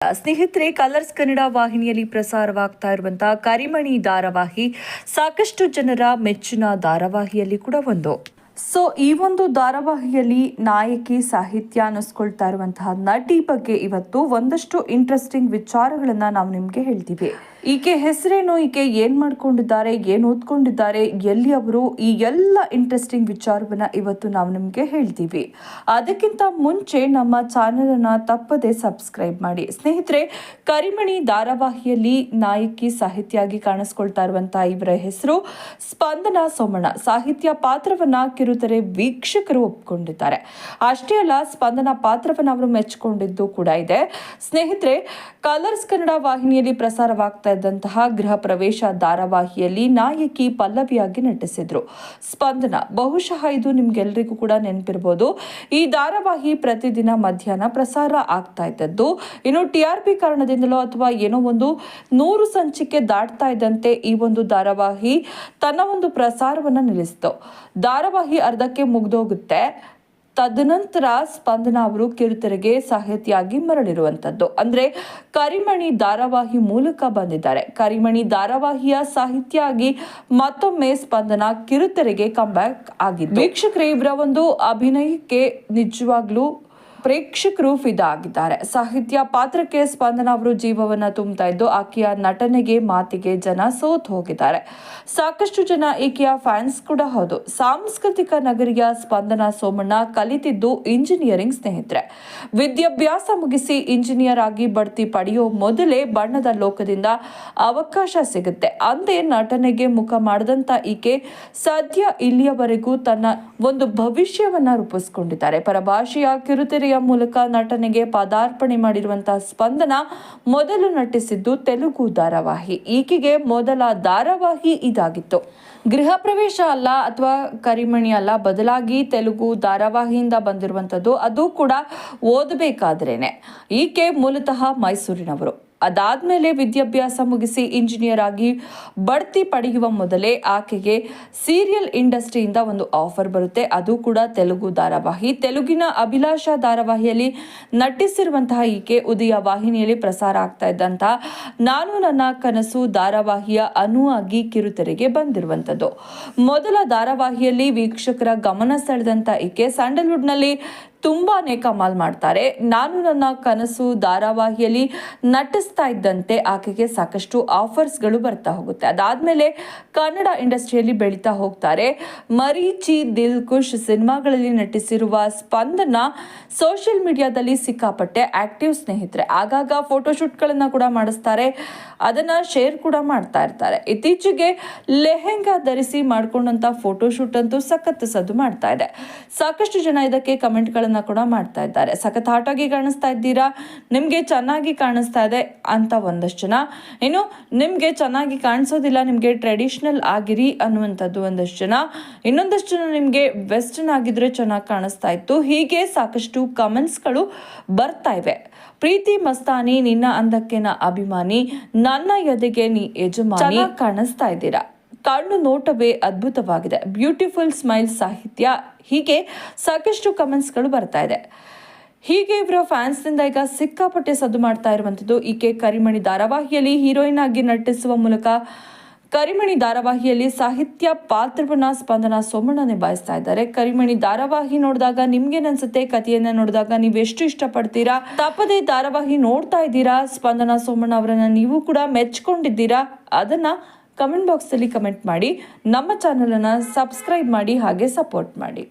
ಸ್ನೇಹಿತರೆ, ಕಲರ್ಸ್ ಕನ್ನಡ ವಾಹಿನಿಯಲ್ಲಿ ಪ್ರಸಾರವಾಗ್ತಾ ಇರುವಂತಹ ಕರಿಮಣಿ ಧಾರಾವಾಹಿ ಸಾಕಷ್ಟು ಜನರ ಮೆಚ್ಚಿನ ಧಾರಾವಾಹಿಯಲ್ಲಿ ಕೂಡ ಒಂದು. ಸೊ ಈ ಒಂದು ಧಾರಾವಾಹಿಯಲ್ಲಿ ನಾಯಕಿ ಸಾಹಿತ್ಯ ಅನ್ನಿಸ್ಕೊಳ್ತಾ ಇರುವಂತಹ ನಟಿ ಬಗ್ಗೆ ಇವತ್ತು ಒಂದಷ್ಟು ಇಂಟ್ರೆಸ್ಟಿಂಗ್ ವಿಚಾರಗಳನ್ನ ನಾವು ನಿಮ್ಗೆ ಹೇಳ್ತೀವಿ. ಈಕೆ ಹೆಸರೇನು, ಈಕೆ ಏನ್ ಮಾಡ್ಕೊಂಡಿದ್ದಾರೆ, ಏನ್ ಓದ್ಕೊಂಡಿದ್ದಾರೆ, ಎಲ್ಲಿ ಅವರು, ಈ ಎಲ್ಲ ಇಂಟ್ರೆಸ್ಟಿಂಗ್ ವಿಚಾರವನ್ನ ಇವತ್ತು ನಾವು ನಿಮ್ಗೆ ಹೇಳ್ತೀವಿ. ಅದಕ್ಕಿಂತ ಮುಂಚೆ ನಮ್ಮ ಚಾನೆಲ್ ಅನ್ನ ತಪ್ಪದೆ ಸಬ್ಸ್ಕ್ರೈಬ್ ಮಾಡಿ. ಸ್ನೇಹಿತರೆ, ಕರಿಮಣಿ ಧಾರಾವಾಹಿಯಲ್ಲಿ ನಾಯಕಿ ಸಾಹಿತ್ಯಾಗಿ ಕಾಣಿಸ್ಕೊಳ್ತಾ ಇರುವಂತಹ ಇವರ ಹೆಸರು ಸ್ಪಂದನ ಸೋಮಣ್ಣ. ಸಾಹಿತ್ಯ ಪಾತ್ರವನ್ನ ಕಿರುತೆರೆ ವೀಕ್ಷಕರು ಒಪ್ಕೊಂಡಿದ್ದಾರೆ. ಅಷ್ಟೇ ಅಲ್ಲ, ಸ್ಪಂದನ ಪಾತ್ರವನ್ನ ಅವರು ಮೆಚ್ಚಿಕೊಂಡಿದ್ದು ಕೂಡ ಇದೆ. ಸ್ನೇಹಿತರೆ ಕಲರ್ಸ್ ಕನ್ನಡ ವಾಹಿನಿಯಲ್ಲಿ ಪ್ರಸಾರವಾಗ್ತಾ ಇದ್ದಂತಹ ಗೃಹ ಪ್ರವೇಶ ಧಾರಾವಾಹಿಯಲ್ಲಿ ನಾಯಕಿ ಪಲ್ಲವಿಯಾಗಿ ನಟಿಸಿದ್ರು. ಸ್ಪಂದನ, ಬಹುಶಃ ಇದು ನಿಮ್ಗೆಲ್ರಿಗೂ ಕೂಡ ನೆನಪಿರ್ಬೋದು. ಈ ಧಾರಾವಾಹಿ ಪ್ರತಿದಿನ ಮಧ್ಯಾಹ್ನ ಪ್ರಸಾರ ಆಗ್ತಾ ಇದ್ದದ್ದು. ಇನ್ನು ಟಿ ಆರ್ ಪಿ ಕಾರಣದಿಂದಲೋ ಅಥವಾ ಏನೋ ಒಂದು ನೂರು ಸಂಚಿಕೆ ದಾಟ್ತಾ ಇದ್ದಂತೆ ಈ ಒಂದು ಧಾರಾವಾಹಿ ತನ್ನ ಒಂದು ಪ್ರಸಾರವನ್ನ ನಿಲ್ಲಿಸಿತು. ಧಾರಾವಾಹಿ ಅರ್ಧಕ್ಕೆ ಮುಗ್ದೋಗುತ್ತೆ. ತದನಂತರ ಸ್ಪಂದನ ಅವರು ಕಿರುತೆರೆಗೆ ಸಾಹಿತಿಯಾಗಿ ಮರಳಿರುವಂತದ್ದು. ಅಂದ್ರೆ ಕರಿಮಣಿ ಧಾರಾವಾಹಿ ಮೂಲಕ ಬಂದಿದ್ದಾರೆ. ಕರಿಮಣಿ ಧಾರಾವಾಹಿಯ ಸಾಹಿತ್ಯ ಆಗಿ ಮತ್ತೊಮ್ಮೆ ಸ್ಪಂದನ ಕಿರುತೆರೆಗೆ ಕಂಬ್ಯಾಕ್ ಆಗಿದೆ ವೀಕ್ಷಕರೇ, ಇವರ ಒಂದು ಅಭಿನಯಕ್ಕೆ ನಿಜವಾಗ್ಲೂ ಪ್ರೇಕ್ಷಕರು ಫಿದಾ ಆಗಿದ್ದಾರೆ ಸಾಹಿತ್ಯ ಪಾತ್ರಕ್ಕೆ ಸ್ಪಂದನ ಅವರು ಜೀವವನ್ನ ತುಂಬುತ್ತಾ ಇದ್ದು, ಆಕೆಯ ನಟನೆಗೆ ಮಾತಿಗೆ ಜನ ಸೋತ್ ಹೋಗಿದ್ದಾರೆ. ಸಾಕಷ್ಟು ಜನ ಈಕೆಯ ಫ್ಯಾನ್ಸ್ ಕೂಡ ಹೌದು. ಸಾಂಸ್ಕೃತಿಕ ನಗರಿಯ ಸ್ಪಂದನ ಸೋಮಣ್ಣ ಕಲಿತಿದ್ದು ಇಂಜಿನಿಯರಿಂಗ್ ಸ್ನೇಹಿತರೆ. ವಿದ್ಯಾಭ್ಯಾಸ ಮುಗಿಸಿ ಇಂಜಿನಿಯರ್ ಆಗಿ ಬಡ್ತಿ ಪಡೆಯೋ ಮೊದಲೇ ಬಣ್ಣದ ಲೋಕದಿಂದ ಅವಕಾಶ ಸಿಗುತ್ತೆ. ಅಂದೇ ನಟನೆಗೆ ಮುಖ ಮಾಡಿದಂತ ಈಕೆ ಸದ್ಯ ಇಲ್ಲಿಯವರೆಗೂ ತನ್ನ ಒಂದು ಭವಿಷ್ಯವನ್ನ ರೂಪಿಸಿಕೊಂಡಿದ್ದಾರೆ. ಪರಭಾಷೆಯ ಕಿರುತೆರೆಯ ಮೂಲಕ ನಟನೆಗೆ ಪದಾರ್ಪಣೆ ಮಾಡಿರುವಂತಹ ಸ್ಪಂದನ ಮೊದಲು ನಟಿಸಿದ್ದು ತೆಲುಗು ಧಾರಾವಾಹಿ. ಈಕೆಗೆ ಮೊದಲ ಧಾರಾವಾಹಿ ಇದಾಗಿತ್ತು. ಗೃಹ ಪ್ರವೇಶ ಅಲ್ಲ ಅಥವಾ ಕರಿಮಣಿ ಅಲ್ಲ, ಬದಲಾಗಿ ತೆಲುಗು ಧಾರಾವಾಹಿಯಿಂದ ಬಂದಿರುವಂಥದ್ದು, ಅದು ಕೂಡ ಓದಬೇಕಾದ್ರೇನೆ. ಈಕೆ ಮೂಲತಃ ಮೈಸೂರಿನವರು. ಅದಾದ್ಮೇಲೆ ವಿದ್ಯಾಭ್ಯಾಸ ಮುಗಿಸಿ ಇಂಜಿನಿಯರ್ ಆಗಿ ಬಡ್ತಿ ಪಡೆಯುವ ಮೊದಲೇ ಆಕೆಗೆ ಸೀರಿಯಲ್ ಇಂಡಸ್ಟ್ರಿಯಿಂದ ಒಂದು ಆಫರ್ ಬರುತ್ತೆ. ಅದು ಕೂಡ ತೆಲುಗು ಧಾರಾವಾಹಿ. ತೆಲುಗಿನ ಅಭಿಲಾಷಾ ಧಾರಾವಾಹಿಯಲ್ಲಿ ನಟಿಸಿರುವಂತಹ ಈಕೆ ಉದಯ ವಾಹಿನಿಯಲ್ಲಿ ಪ್ರಸಾರ ಆಗ್ತಾ ಇದ್ದಂತಹ ನಾನು ನನ್ನ ಕನಸು ಧಾರಾವಾಹಿಯ ಅನುವಾಗಿ ಕಿರುತೆರೆಗೆ ಬಂದಿರುವಂಥದ್ದು ಮೊದಲ ಧಾರಾವಾಹಿಯಲ್ಲಿ ವೀಕ್ಷಕರ ಗಮನ ಸೆಳೆದಂತ ಈಕೆ ಸ್ಯಾಂಡಲ್ವುಡ್ನಲ್ಲಿ ತುಂಬಾನೇ ಕಮಾಲ್ ಮಾಡ್ತಾರೆ. ನಾನು ನನ್ನ ಕನಸು ಧಾರಾವಾಹಿಯಲ್ಲಿ ನಟಿಸ್ತಾ ಇದ್ದಂತೆ ಆಕೆಗೆ ಸಾಕಷ್ಟು ಆಫರ್ಸ್ಗಳು ಬರ್ತಾ ಹೋಗುತ್ತೆ. ಅದಾದ್ಮೇಲೆ ಕನ್ನಡ ಇಂಡಸ್ಟ್ರಿಯಲ್ಲಿ ಬೆಳೀತಾ ಹೋಗ್ತಾರೆ. ಮರೀಚಿ, ದಿಲ್ ಖುಷ್ ಸಿನಿಮಾಗಳಲ್ಲಿ ನಟಿಸಿರುವ ಸ್ಪಂದನ ಸೋಷಿಯಲ್ ಮೀಡಿಯಾದಲ್ಲಿ ಸಿಕ್ಕಾಪಟ್ಟೆ ಆಕ್ಟಿವ್ ಸ್ನೇಹಿತರೆ. ಆಗಾಗ ಫೋಟೋಶೂಟ್ಗಳನ್ನು ಕೂಡ ಮಾಡಿಸ್ತಾರೆ. ಅದನ್ನ ಶೇರ್ ಕೂಡ ಮಾಡ್ತಾ ಇರ್ತಾರೆ. ಇತ್ತೀಚೆಗೆ ಲೆಹೆಂಗಾ ಧರಿಸಿ ಮಾಡ್ಕೊಂಡಂತ ಫೋಟೋಶೂಟ್ ಅಂತೂ ಸಖತ್ ಸದ್ದು ಮಾಡ್ತಾ ಇದೆ. ಸಾಕಷ್ಟು ಜನ ಇದಕ್ಕೆ ಕಮೆಂಟ್ಗಳನ್ನ ಕೂಡ ಮಾಡ್ತಾ ಇದ್ದಾರೆ. ಸಖತ್ ಹಾಟಾಗಿ ಕಾಣಿಸ್ತಾ ಇದ್ದೀರಾ? ನಿಮ್ಗೆ ಚೆನ್ನಾಗಿ ಕಾಣಿಸ್ತಾ ಇದೆ ಅಂತ ಒಂದಷ್ಟು ಜನ. ಇನ್ನು ನಿಮ್ಗೆ ಚೆನ್ನಾಗಿ ಕಾಣಿಸೋದಿಲ್ಲ, ನಿಮ್ಗೆ ಟ್ರೆಡಿಷನಲ್ ಆಗಿರಿ ಅನ್ನುವಂಥದ್ದು ಒಂದಷ್ಟು ಜನ. ಇನ್ನೊಂದಷ್ಟು ಜನ ನಿಮ್ಗೆ ವೆಸ್ಟರ್ನ್ ಆಗಿದ್ರೆ ಚೆನ್ನಾಗಿ ಕಾಣಿಸ್ತಾ ಇತ್ತು. ಹೀಗೆ ಸಾಕಷ್ಟು ಕಮೆಂಟ್ಸ್ಗಳು ಬರ್ತಾ ಇವೆ. ಪ್ರೀತಿ ಮಸ್ತಾನಿ, ನಿನ್ನ ಅಂದಕ್ಕೆ ನಾ ಅಭಿಮಾನಿ, ನನ್ನ ಎದೆಗೆ ನೀ ಯಜಮಾನಿ ಕಾಣಿಸ್ತಾ ಇದ್ದೀರಾ? ಕಣ್ಣು ನೋಟವೇ ಅದ್ಭುತವಾಗಿದೆ. ಬ್ಯೂಟಿಫುಲ್ ಸ್ಮೈಲ್ ಸಾಹಿತ್ಯ. ಹೀಗೆ ಸಾಕಷ್ಟು ಕಮೆಂಟ್ಸ್ಗಳು ಬರ್ತಾ ಇದೆ. ಹೀಗೆ ಇವರ ಫ್ಯಾನ್ಸ್ನಿಂದ ಈಗ ಸಿಕ್ಕಾಪಟ್ಟೆ ಸದ್ದು ಮಾಡ್ತಾ ಇರುವಂಥದ್ದು ಈಕೆ ಕರಿಮಣಿ ಧಾರಾವಾಹಿಯಲ್ಲಿ ಹೀರೋಯಿನ್ ಆಗಿ ನಟಿಸುವ ಮೂಲಕ ಕರಿಮಣಿ ಧಾರಾವಾಹಿಯಲ್ಲಿ ಸಾಹಿತ್ಯ ಪಾತ್ರವನ್ನ ಸ್ಪಂದನ ಸೋಮಣ್ಣ ನಿಭಾಯಿಸ್ತಾ ಇದ್ದಾರೆ. ಕರಿಮಣಿ ಧಾರಾವಾಹಿ ನೋಡಿದಾಗ ನಿಮ್ಗೇನನ್ಸುತ್ತೆ ಕಥೆಯನ್ನ ನೋಡಿದಾಗ ನೀವು ಎಷ್ಟು ಇಷ್ಟಪಡ್ತೀರಾ? ತಪ್ಪದೆ ಧಾರಾವಾಹಿ ನೋಡ್ತಾ ಇದ್ದೀರಾ? ಸ್ಪಂದನ ಸೋಮಣ್ಣ ಅವರನ್ನ ನೀವು ಕೂಡ ಮೆಚ್ಕೊಂಡಿದ್ದೀರಾ? ಅದನ್ನ ಕಮೆಂಟ್ ಬಾಕ್ಸಲ್ಲಿ ಕಮೆಂಟ್ ಮಾಡಿ ನಮ್ಮ ಚಾನಲನ್ನು ಸಬ್ಸ್ಕ್ರೈಬ್ ಮಾಡಿ ಹಾಗೆ ಸಪೋರ್ಟ್ ಮಾಡಿ.